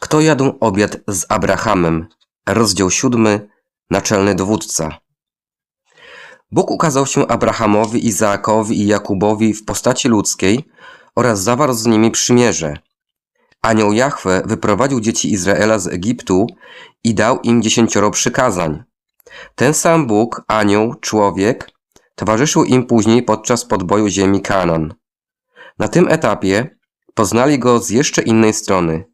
Kto jadł obiad z Abrahamem? Rozdział siódmy. Naczelny dowódca. Bóg ukazał się Abrahamowi, Izaakowi i Jakubowi w postaci ludzkiej oraz zawarł z nimi przymierze. Anioł Jahwe wyprowadził dzieci Izraela z Egiptu i dał im dziesięcioro przykazań. Ten sam Bóg, anioł, człowiek, towarzyszył im później podczas podboju ziemi Kanaan. Na tym etapie poznali go z jeszcze innej strony,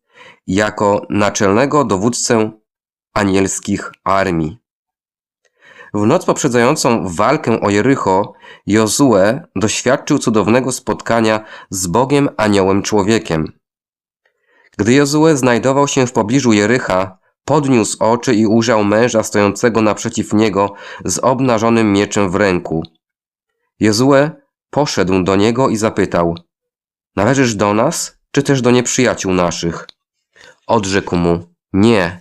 jako naczelnego dowódcę anielskich armii. W noc poprzedzającą walkę o Jericho, Jozue doświadczył cudownego spotkania z Bogiem aniołem człowiekiem. Gdy Jozue znajdował się w pobliżu Jericha, podniósł oczy i ujrzał męża stojącego naprzeciw niego z obnażonym mieczem w ręku. Jozue poszedł do niego i zapytał: Należysz do nas, czy też do nieprzyjaciół naszych? Odrzekł mu: Nie,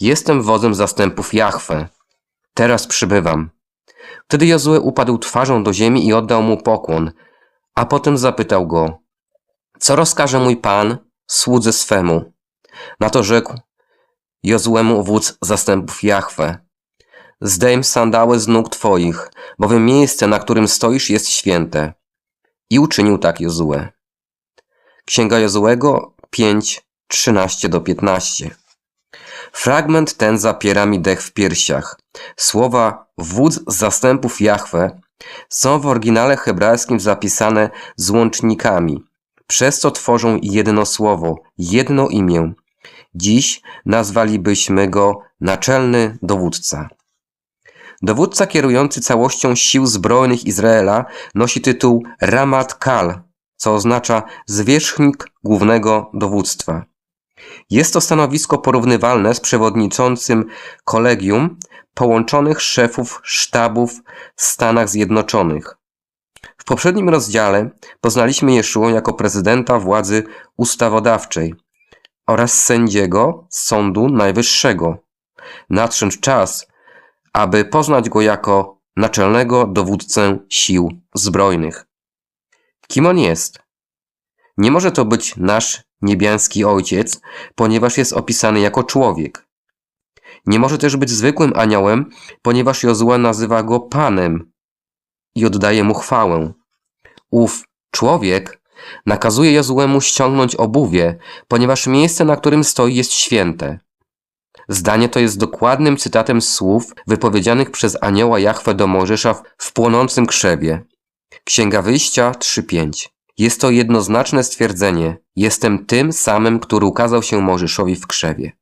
jestem wodzem zastępów Jahwe. Teraz przybywam. Wtedy Jozue upadł twarzą do ziemi i oddał mu pokłon, a potem zapytał go: Co rozkaże mój pan słudze swemu? Na to rzekł Jozuemu wódz zastępów Jahwe. Zdejm sandały z nóg twoich, bowiem miejsce, na którym stoisz, jest święte. I uczynił tak Jozue. Księga Jozuego 5, 13 do 15. Fragment ten zapiera mi dech w piersiach. Słowa wódz zastępów Jahwe są w oryginale hebrajskim zapisane z łącznikami, przez co tworzą jedno słowo, jedno imię. Dziś nazwalibyśmy go naczelny dowódca. Dowódca kierujący całością sił zbrojnych Izraela nosi tytuł Ramat Kal, co oznacza zwierzchnik głównego dowództwa. Jest to stanowisko porównywalne z przewodniczącym kolegium połączonych szefów sztabów w Stanach Zjednoczonych. W poprzednim rozdziale poznaliśmy Jeszułę jako prezydenta władzy ustawodawczej oraz sędziego Sądu Najwyższego. Nadszedł czas, aby poznać go jako naczelnego dowódcę sił zbrojnych. Kim on jest? Nie może to być nasz niebiański ojciec, ponieważ jest opisany jako człowiek. Nie może też być zwykłym aniołem, ponieważ Jozue nazywa go Panem i oddaje mu chwałę. Ów człowiek nakazuje Jozuemu ściągnąć obuwie, ponieważ miejsce, na którym stoi, jest święte. Zdanie to jest dokładnym cytatem słów wypowiedzianych przez anioła Jahwe do Mojżesza w płonącym krzewie. Księga Wyjścia 3.5 Jest to jednoznaczne stwierdzenie. Jestem tym samym, który ukazał się Mojżeszowi w krzewie.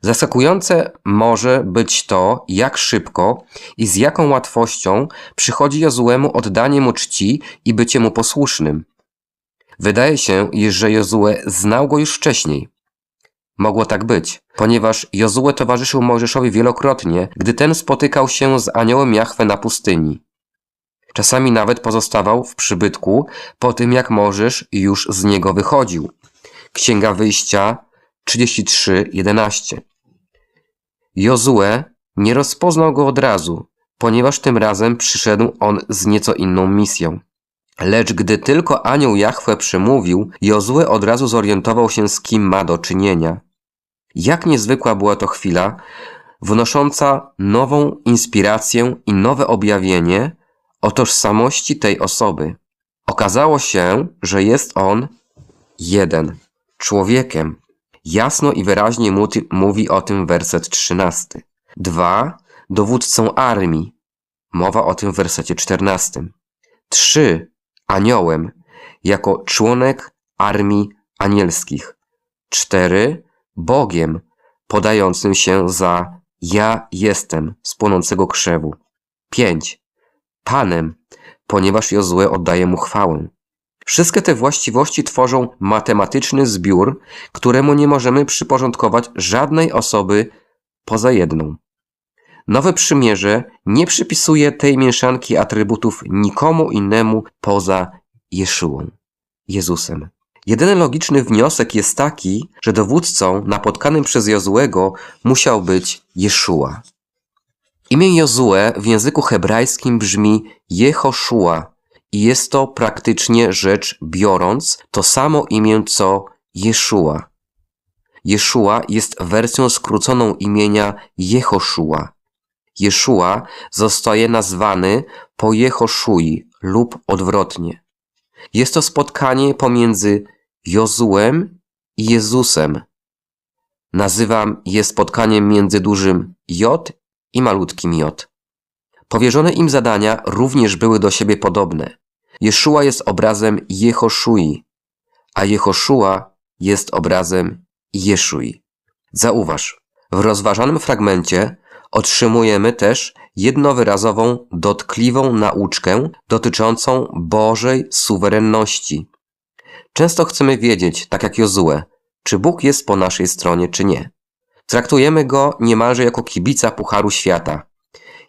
Zaskakujące może być to, jak szybko i z jaką łatwością przychodzi Jozuemu oddanie mu czci i bycie mu posłusznym. Wydaje się, że Jozue znał go już wcześniej. Mogło tak być, ponieważ Jozue towarzyszył Mojżeszowi wielokrotnie, gdy ten spotykał się z aniołem Jahwe na pustyni. Czasami nawet pozostawał w przybytku po tym, jak Mojżesz już z niego wychodził. Księga Wyjścia 33:11. Jozue nie rozpoznał go od razu, ponieważ tym razem przyszedł on z nieco inną misją. Lecz gdy tylko anioł Jahwe przemówił, Jozue od razu zorientował się, z kim ma do czynienia. Jak niezwykła była to chwila, wnosząca nową inspirację i nowe objawienie o tożsamości tej osoby. Okazało się, że jest on jeden, człowiekiem. Jasno i wyraźnie mówi o tym werset 13. Dwa, dowódcą armii. Mowa o tym w wersecie 14. Trzy, aniołem, jako członek armii anielskich. Cztery, Bogiem, podającym się za ja jestem z płonącego krzewu. Pięć, Panem, ponieważ Jozue oddaje mu chwałę. Wszystkie te właściwości tworzą matematyczny zbiór, któremu nie możemy przyporządkować żadnej osoby poza jedną. Nowe przymierze nie przypisuje tej mieszanki atrybutów nikomu innemu poza Jeszułą, Jezusem. Jedyny logiczny wniosek jest taki, że dowódcą napotkanym przez Jozuego musiał być Jeszua. Imię Jozue w języku hebrajskim brzmi Jehoszua i jest to praktycznie rzecz biorąc to samo imię co Jeszua. Jeszua jest wersją skróconą imienia Jehoszua. Jeszua zostaje nazwany po Jehoszui lub odwrotnie. Jest to spotkanie pomiędzy Jozułem i Jezusem. Nazywam je spotkaniem między dużym J i malutkim J. Powierzone im zadania również były do siebie podobne. Jeszua jest obrazem Jehoszui, a Jehoszua jest obrazem Jeszui. Zauważ, w rozważanym fragmencie otrzymujemy też jednowyrazową, dotkliwą nauczkę dotyczącą Bożej suwerenności. Często chcemy wiedzieć, tak jak Jozue, czy Bóg jest po naszej stronie, czy nie. Traktujemy go niemalże jako kibica Pucharu Świata.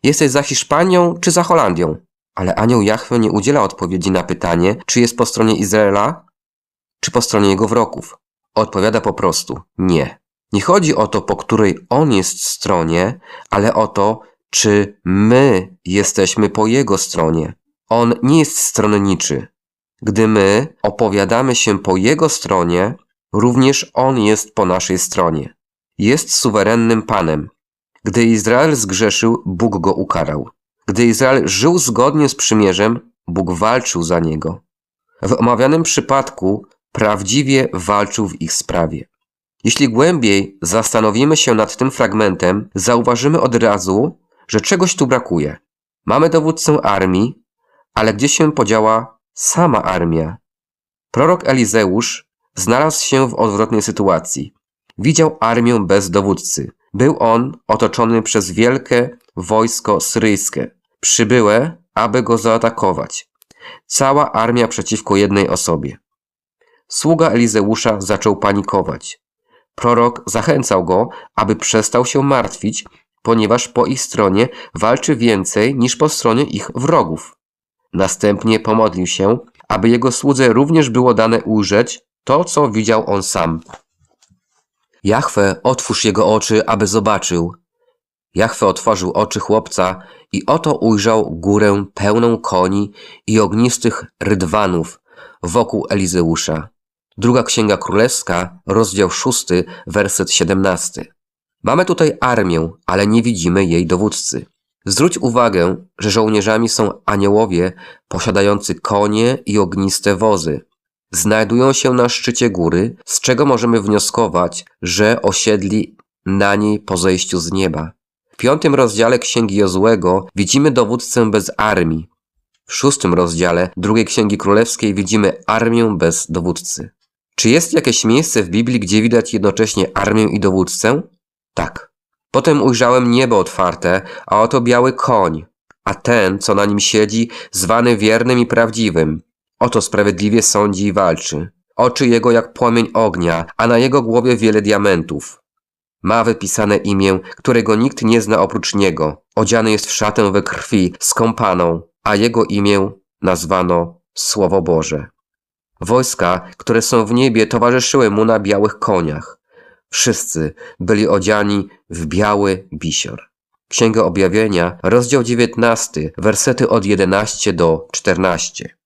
Jesteś za Hiszpanią, czy za Holandią? Ale anioł Jahwe nie udziela odpowiedzi na pytanie, czy jest po stronie Izraela, czy po stronie jego wrogów. Odpowiada po prostu nie. Nie chodzi o to, po której on jest stronie, ale o to, czy my jesteśmy po jego stronie. On nie jest stronniczy. Gdy my opowiadamy się po jego stronie, również on jest po naszej stronie. Jest suwerennym Panem. Gdy Izrael zgrzeszył, Bóg go ukarał. Gdy Izrael żył zgodnie z przymierzem, Bóg walczył za niego. W omawianym przypadku prawdziwie walczył w ich sprawie. Jeśli głębiej zastanowimy się nad tym fragmentem, zauważymy od razu, że czegoś tu brakuje. Mamy dowódcę armii, ale gdzie się podziała sama armia? Prorok Elizeusz znalazł się w odwrotnej sytuacji. Widział armię bez dowódcy. Był on otoczony przez wielkie wojsko syryjskie, przybyłe, aby go zaatakować. Cała armia przeciwko jednej osobie. Sługa Elizeusza zaczął panikować. Prorok zachęcał go, aby przestał się martwić, ponieważ po ich stronie walczy więcej niż po stronie ich wrogów. Następnie pomodlił się, aby jego słudze również było dane ujrzeć to, co widział on sam. Jachwę, otwórz jego oczy, aby zobaczył. Jachwę otworzył oczy chłopca i oto ujrzał górę pełną koni i ognistych rydwanów wokół Elizeusza. Druga Księga Królewska, rozdział 6, werset 17. Mamy tutaj armię, ale nie widzimy jej dowódcy. Zwróć uwagę, że żołnierzami są aniołowie posiadający konie i ogniste wozy. Znajdują się na szczycie góry, z czego możemy wnioskować, że osiedli na niej po zejściu z nieba. W piątym rozdziale Księgi Jozłego widzimy dowódcę bez armii. W szóstym rozdziale drugiej Księgi Królewskiej widzimy armię bez dowódcy. Czy jest jakieś miejsce w Biblii, gdzie widać jednocześnie armię i dowódcę? Tak. Potem ujrzałem niebo otwarte, a oto biały koń, a ten, co na nim siedzi, zwany wiernym i prawdziwym. Oto sprawiedliwie sądzi i walczy. Oczy jego jak płomień ognia, a na jego głowie wiele diamentów. Ma wypisane imię, którego nikt nie zna oprócz niego. Odziany jest w szatę we krwi, skąpaną, a jego imię nazwano Słowo Boże. Wojska, które są w niebie, towarzyszyły mu na białych koniach. Wszyscy byli odziani w biały bisior. Księga Objawienia, rozdział 19, wersety od 11 do 14.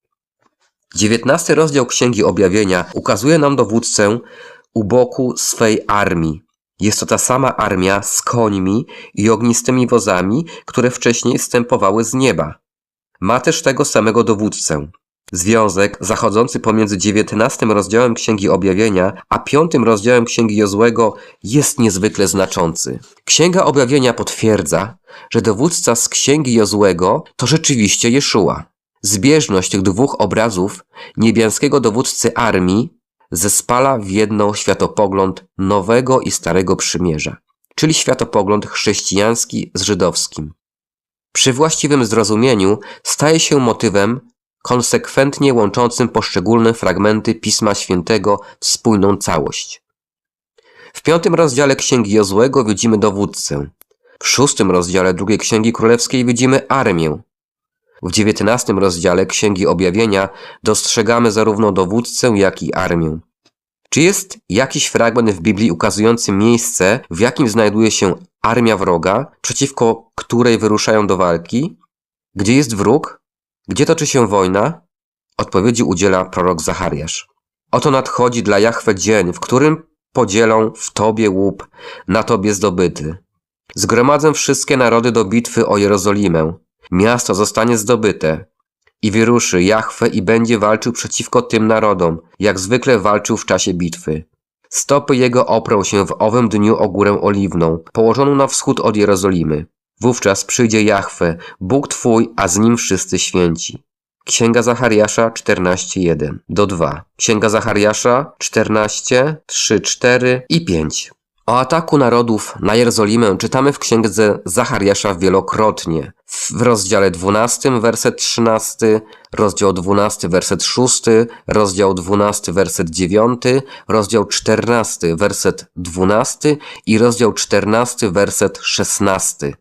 19 rozdział Księgi Objawienia ukazuje nam dowódcę u boku swej armii. Jest to ta sama armia z końmi i ognistymi wozami, które wcześniej stępowały z nieba. Ma też tego samego dowódcę. Związek zachodzący pomiędzy dziewiętnastym rozdziałem Księgi Objawienia a piątym rozdziałem Księgi Jozłego jest niezwykle znaczący. Księga Objawienia potwierdza, że dowódca z Księgi Jozłego to rzeczywiście Jeszua. Zbieżność tych dwóch obrazów niebiańskiego dowódcy armii zespala w jedno światopogląd nowego i starego przymierza, czyli światopogląd chrześcijański z żydowskim. Przy właściwym zrozumieniu staje się motywem konsekwentnie łączącym poszczególne fragmenty Pisma Świętego w spójną całość. W piątym rozdziale Księgi Jozłego widzimy dowódcę. W szóstym rozdziale drugiej Księgi Królewskiej widzimy armię. W dziewiętnastym rozdziale Księgi Objawienia dostrzegamy zarówno dowódcę, jak i armię. Czy jest jakiś fragment w Biblii ukazujący miejsce, w jakim znajduje się armia wroga, przeciwko której wyruszają do walki? Gdzie jest wróg? Gdzie toczy się wojna? Odpowiedzi udziela prorok Zachariasz. Oto nadchodzi dla Jahwe dzień, w którym podzielą w tobie łup, na tobie zdobyty. Zgromadzę wszystkie narody do bitwy o Jerozolimę. Miasto zostanie zdobyte. I wyruszy Jahwe i będzie walczył przeciwko tym narodom, jak zwykle walczył w czasie bitwy. Stopy jego oprą się w owym dniu o górę oliwną, położoną na wschód od Jerozolimy. Wówczas przyjdzie Jahwe, Bóg Twój, a z nim wszyscy święci. Księga Zachariasza 14:1 do 2. Księga Zachariasza 14, 3, 4 i 5. O ataku narodów na Jerozolimę czytamy w księdze Zachariasza wielokrotnie. W rozdziale 12, werset 13, rozdział 12, werset 6, rozdział 12, werset 9, rozdział 14, werset 12 i rozdział 14, werset 16.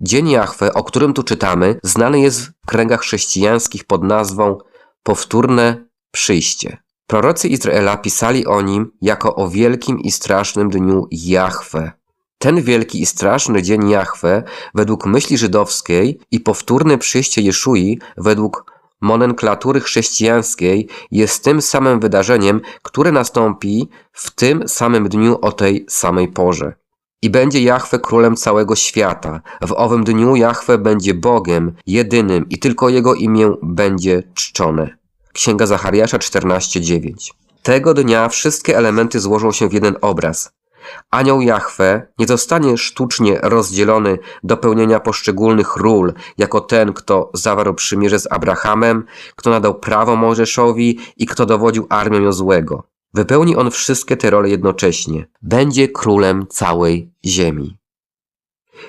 Dzień Jahwe, o którym tu czytamy, znany jest w kręgach chrześcijańskich pod nazwą powtórne przyjście. Prorocy Izraela pisali o nim jako o wielkim i strasznym dniu Jahwe. Ten wielki i straszny dzień Jahwe, według myśli żydowskiej i powtórne przyjście Jeszui, według nomenklatury chrześcijańskiej, jest tym samym wydarzeniem, które nastąpi w tym samym dniu o tej samej porze. I będzie Jahwe królem całego świata. W owym dniu Jahwe będzie Bogiem, jedynym i tylko Jego imię będzie czczone. Księga Zachariasza 14:9. Tego dnia wszystkie elementy złożą się w jeden obraz. Anioł Jahwe nie zostanie sztucznie rozdzielony do pełnienia poszczególnych ról, jako ten, kto zawarł przymierze z Abrahamem, kto nadał prawo Mojżeszowi i kto dowodził armią Jozłego. Wypełni on wszystkie te role jednocześnie. Będzie królem całej ziemi.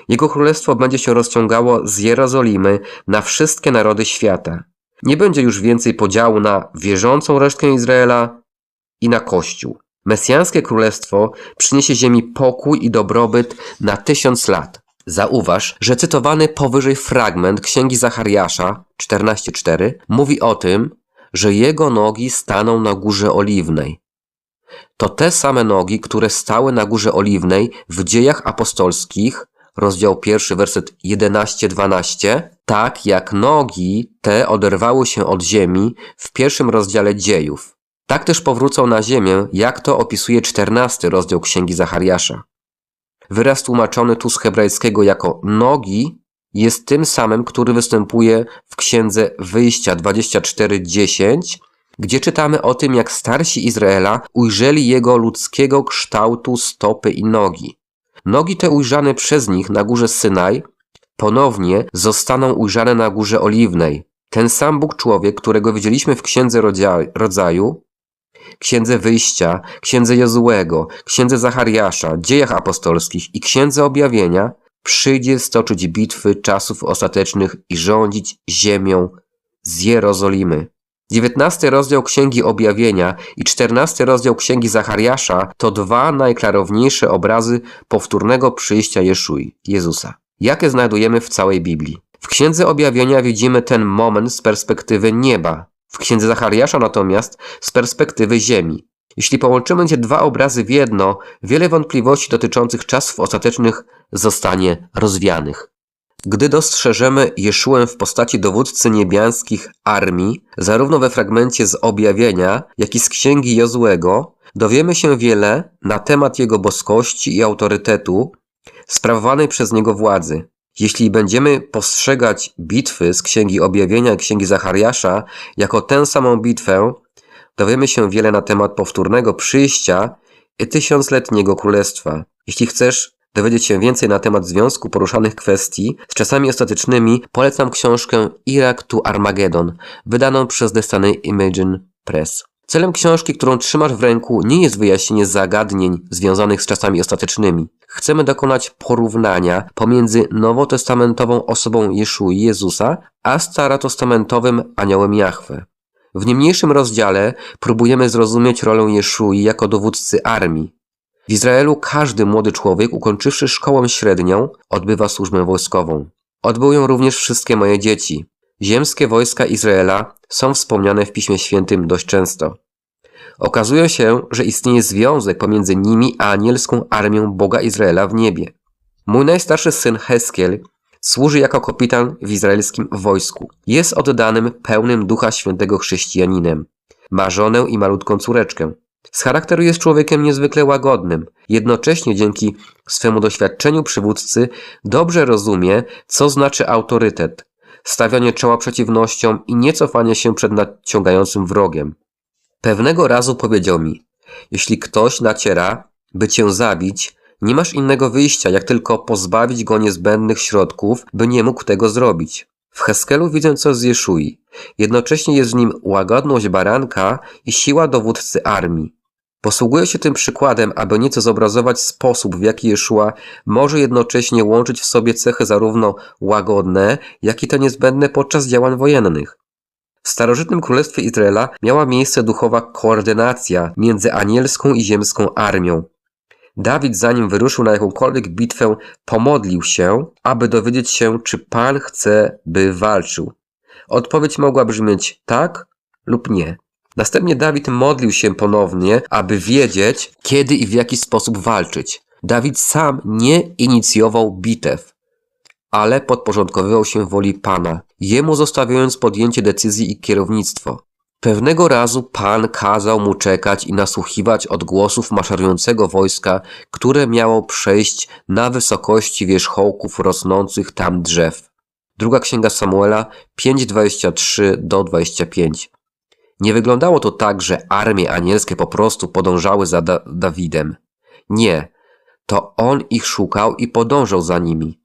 Jego królestwo będzie się rozciągało z Jerozolimy na wszystkie narody świata. Nie będzie już więcej podziału na wierzącą resztkę Izraela i na Kościół. Mesjańskie królestwo przyniesie ziemi pokój i dobrobyt na tysiąc lat. Zauważ, że cytowany powyżej fragment Księgi Zachariasza 14:4 mówi o tym, że jego nogi staną na górze oliwnej. To te same nogi, które stały na górze oliwnej w dziejach apostolskich, rozdział pierwszy, werset 11-12, tak jak nogi te oderwały się od ziemi w pierwszym rozdziale dziejów. Tak też powrócą na ziemię, jak to opisuje czternasty rozdział Księgi Zachariasza. Wyraz tłumaczony tu z hebrajskiego jako nogi jest tym samym, który występuje w Księdze Wyjścia 24:10, gdzie czytamy o tym, jak starsi Izraela ujrzeli jego ludzkiego kształtu stopy i nogi. Nogi te ujrzane przez nich na górze Synaj ponownie zostaną ujrzane na górze Oliwnej. Ten sam Bóg człowiek, którego widzieliśmy w Księdze Rodzaju, Księdze Wyjścia, Księdze Jozułego, Księdze Zachariasza, Dziejach Apostolskich i Księdze Objawienia, przyjdzie stoczyć bitwy czasów ostatecznych i rządzić ziemią z Jerozolimy. 19 rozdział Księgi Objawienia i 14 rozdział Księgi Zachariasza to dwa najklarowniejsze obrazy powtórnego przyjścia Jeszui, Jezusa. Jakie znajdujemy w całej Biblii? W Księdze Objawienia widzimy ten moment z perspektywy nieba, w Księdze Zachariasza natomiast z perspektywy ziemi. Jeśli połączymy te dwa obrazy w jedno, wiele wątpliwości dotyczących czasów ostatecznych zostanie rozwianych. Gdy dostrzeżemy Jeszuę w postaci dowódcy niebiańskich armii, zarówno we fragmencie z objawienia, jak i z księgi Jozłego, dowiemy się wiele na temat jego boskości i autorytetu sprawowanej przez niego władzy. Jeśli będziemy postrzegać bitwy z księgi objawienia i księgi Zachariasza jako tę samą bitwę, dowiemy się wiele na temat powtórnego przyjścia i tysiącletniego królestwa. Jeśli chcesz dowiedzieć się więcej na temat związku poruszanych kwestii z czasami ostatecznymi, polecam książkę Irak to Armageddon, wydaną przez The Imagine Press. Celem książki, którą trzymasz w ręku, nie jest wyjaśnienie zagadnień związanych z czasami ostatecznymi. Chcemy dokonać porównania pomiędzy nowotestamentową osobą Jeszui Jezusa, a starotestamentowym aniołem Jahwe. W niemniejszym rozdziale próbujemy zrozumieć rolę Jeszui jako dowódcy armii. W Izraelu każdy młody człowiek, ukończywszy szkołę średnią, odbywa służbę wojskową. Odbył ją również wszystkie moje dzieci. Ziemskie wojska Izraela są wspomniane w Piśmie Świętym dość często. Okazuje się, że istnieje związek pomiędzy nimi a anielską armią Boga Izraela w niebie. Mój najstarszy syn Heskiel służy jako kapitan w izraelskim wojsku. Jest oddanym, pełnym Ducha Świętego chrześcijaninem. Ma żonę i malutką córeczkę. Z charakteru jest człowiekiem niezwykle łagodnym. Jednocześnie dzięki swemu doświadczeniu przywódcy dobrze rozumie, co znaczy autorytet, stawianie czoła przeciwnościom i nie cofanie się przed nadciągającym wrogiem. Pewnego razu powiedział mi: Jeśli ktoś naciera, by cię zabić, nie masz innego wyjścia, jak tylko pozbawić go niezbędnych środków, by nie mógł tego zrobić. W Heskelu widzę coś z Jeszui. Jednocześnie jest w nim łagodność baranka i siła dowódcy armii. Posługuję się tym przykładem, aby nieco zobrazować sposób, w jaki Jeszua może jednocześnie łączyć w sobie cechy zarówno łagodne, jak i te niezbędne podczas działań wojennych. W starożytnym królestwie Izraela miała miejsce duchowa koordynacja między anielską i ziemską armią. Dawid, zanim wyruszył na jakąkolwiek bitwę, pomodlił się, aby dowiedzieć się, czy Pan chce, by walczył. Odpowiedź mogła brzmieć tak lub nie. Następnie Dawid modlił się ponownie, aby wiedzieć, kiedy i w jaki sposób walczyć. Dawid sam nie inicjował bitew, ale podporządkowywał się woli Pana, jemu zostawiając podjęcie decyzji i kierownictwo. Pewnego razu Pan kazał mu czekać i nasłuchiwać odgłosów maszerującego wojska, które miało przejść na wysokości wierzchołków rosnących tam drzew. Druga księga Samuela 5:23 do 25. Nie wyglądało to tak, że armie anielskie po prostu podążały za da Dawidem. Nie, to on ich szukał i podążał za nimi.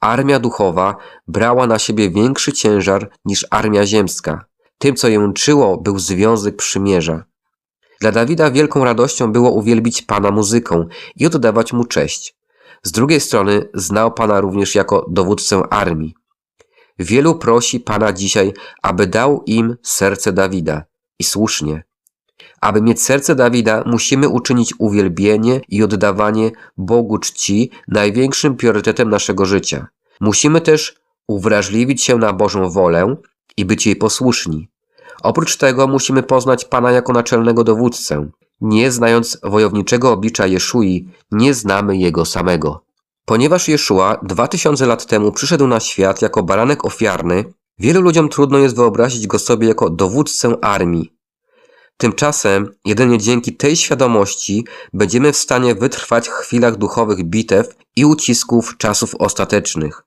Armia duchowa brała na siebie większy ciężar niż armia ziemska. Tym, co ją łączyło, był związek przymierza. Dla Dawida wielką radością było uwielbić Pana muzyką i oddawać mu cześć. Z drugiej strony znał Pana również jako dowódcę armii. Wielu prosi Pana dzisiaj, aby dał im serce Dawida. I słusznie. Aby mieć serce Dawida, musimy uczynić uwielbienie i oddawanie Bogu czci największym priorytetem naszego życia. Musimy też uwrażliwić się na Bożą wolę i być jej posłuszni. Oprócz tego musimy poznać Pana jako naczelnego dowódcę. Nie znając wojowniczego oblicza Jeszui, nie znamy Jego samego. Ponieważ Jeszua dwa tysiące lat temu przyszedł na świat jako baranek ofiarny, wielu ludziom trudno jest wyobrazić go sobie jako dowódcę armii. Tymczasem, jedynie dzięki tej świadomości będziemy w stanie wytrwać w chwilach duchowych bitew i ucisków czasów ostatecznych.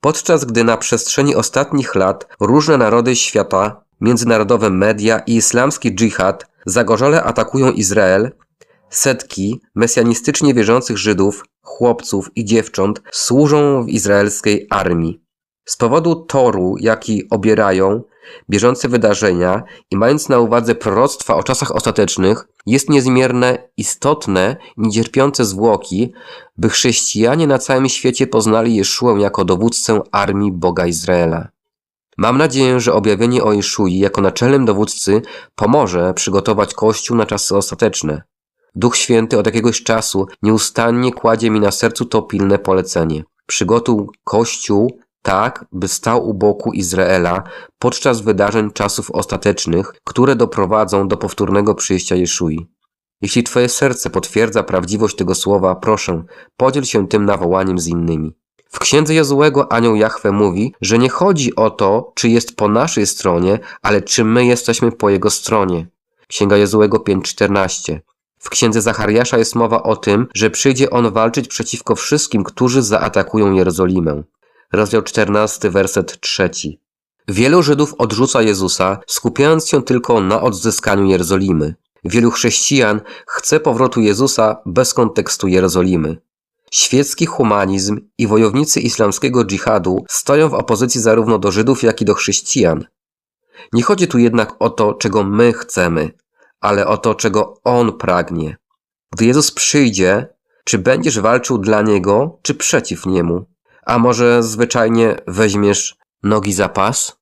Podczas gdy na przestrzeni ostatnich lat różne narody świata, międzynarodowe media i islamski dżihad zagorzale atakują Izrael, setki mesjanistycznie wierzących Żydów, chłopców i dziewcząt służą w izraelskiej armii. Z powodu toru, jaki obierają, bieżące wydarzenia i mając na uwadze proroctwa o czasach ostatecznych, jest niezmierne, istotne, niecierpiące zwłoki, by chrześcijanie na całym świecie poznali Jeszuę jako dowódcę armii Boga Izraela. Mam nadzieję, że objawienie o Jeszui jako naczelnym dowódcy pomoże przygotować Kościół na czasy ostateczne. Duch Święty od jakiegoś czasu nieustannie kładzie mi na sercu to pilne polecenie. Przygotuj Kościół tak, by stał u boku Izraela podczas wydarzeń czasów ostatecznych, które doprowadzą do powtórnego przyjścia Jeszui. Jeśli Twoje serce potwierdza prawdziwość tego słowa, proszę, podziel się tym nawołaniem z innymi. W księdze Jozułego anioł Jahwe mówi, że nie chodzi o to, czy jest po naszej stronie, ale czy my jesteśmy po jego stronie. Księga Jozułego 5:14. W księdze Zachariasza jest mowa o tym, że przyjdzie on walczyć przeciwko wszystkim, którzy zaatakują Jerozolimę. Rozdział 14, werset 3. Wielu Żydów odrzuca Jezusa, skupiając się tylko na odzyskaniu Jerozolimy. Wielu chrześcijan chce powrotu Jezusa bez kontekstu Jerozolimy. Świecki humanizm i wojownicy islamskiego dżihadu stoją w opozycji zarówno do Żydów, jak i do chrześcijan. Nie chodzi tu jednak o to, czego my chcemy, ale o to, czego On pragnie. Gdy Jezus przyjdzie, czy będziesz walczył dla Niego, czy przeciw Niemu? A może zwyczajnie weźmiesz nogi za pas?